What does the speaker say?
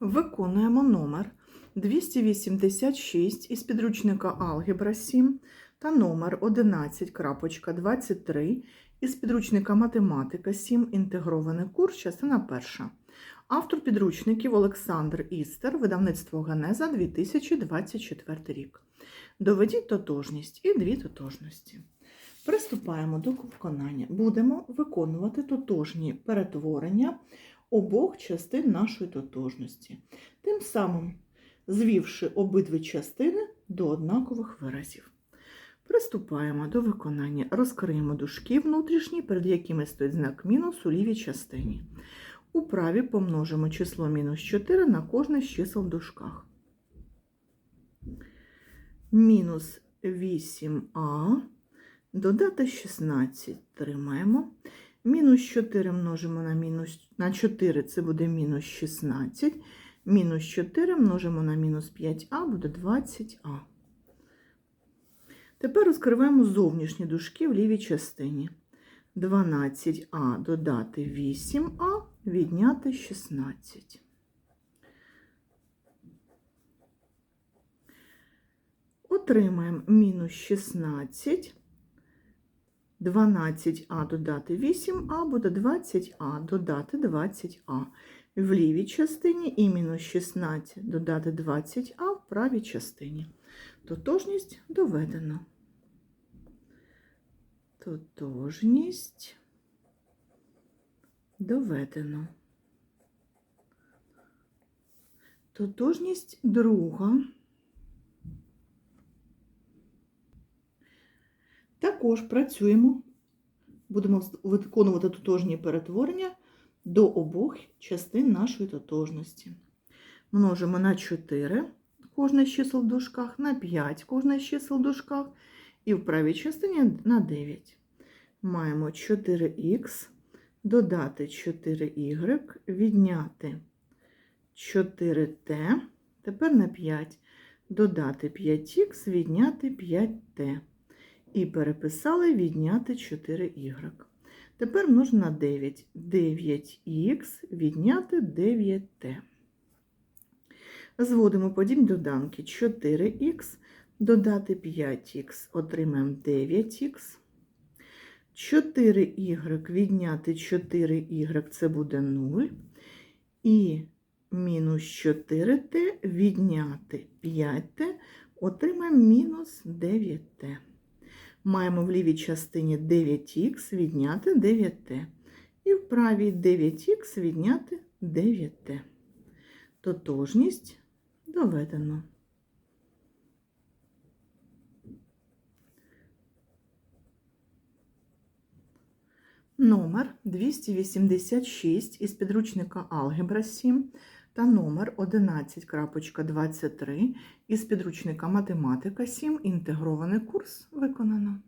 Виконуємо номер 286 із підручника Алгебра 7 та номер 11.23 із підручника Математика 7. Інтегрований курс, частина перша. Автор підручників Олександр Істер, видавництво Генеза 2024 рік. Доведіть тотожність і дві тотожності. Приступаємо до виконання. Будемо виконувати тотожні перетворення обох частин нашої тотожності, тим самим звівши обидві частини до однакових виразів. Приступаємо до виконання. Розкриємо дужки внутрішні, перед якими стоїть знак мінус у лівій частині. У правій помножимо число мінус 4 на кожне з чисел в дужках. Мінус 8а додати 16 тримаємо. Мінус 4 множимо на мінус на 4, це буде мінус 16. Мінус 4 множимо на мінус 5а, буде 20а. Тепер розкриваємо зовнішні дужки в лівій частині. 12а додати 8а, відняти 16. Отримаємо мінус 16. 12а додати 8а буде 20а додати 20а. В лівій частині і мінус 16 додати 20а в правій частині. Тотожність доведено. Тотожність доведено. Тотожність друга. Також працюємо, будемо виконувати тотожні перетворення до обох частин нашої тотожності. Множимо на 4 кожне з чисел в дужках, на 5 кожне з чисел в дужках, і в правій частині на 9. Маємо 4х, додати 4y, відняти 4t, тепер на 5, додати 5х, відняти 5t. І переписали відняти 4y. Тепер множимо на 9. 9х відняти 9t. Зводимо подібні доданки 4х, додати 5х, отримаємо 9х. 4y відняти 4y це буде 0. І мінус 4t відняти 5t, отримаємо мінус 9t. Маємо в лівій частині 9х відняти 9t. І в правій 9х відняти 9t. Тотожність доведено. Номер 286 із підручника Алгебра 7 та номер 11.23 із підручника Математика 7. Інтегрований курс виконано.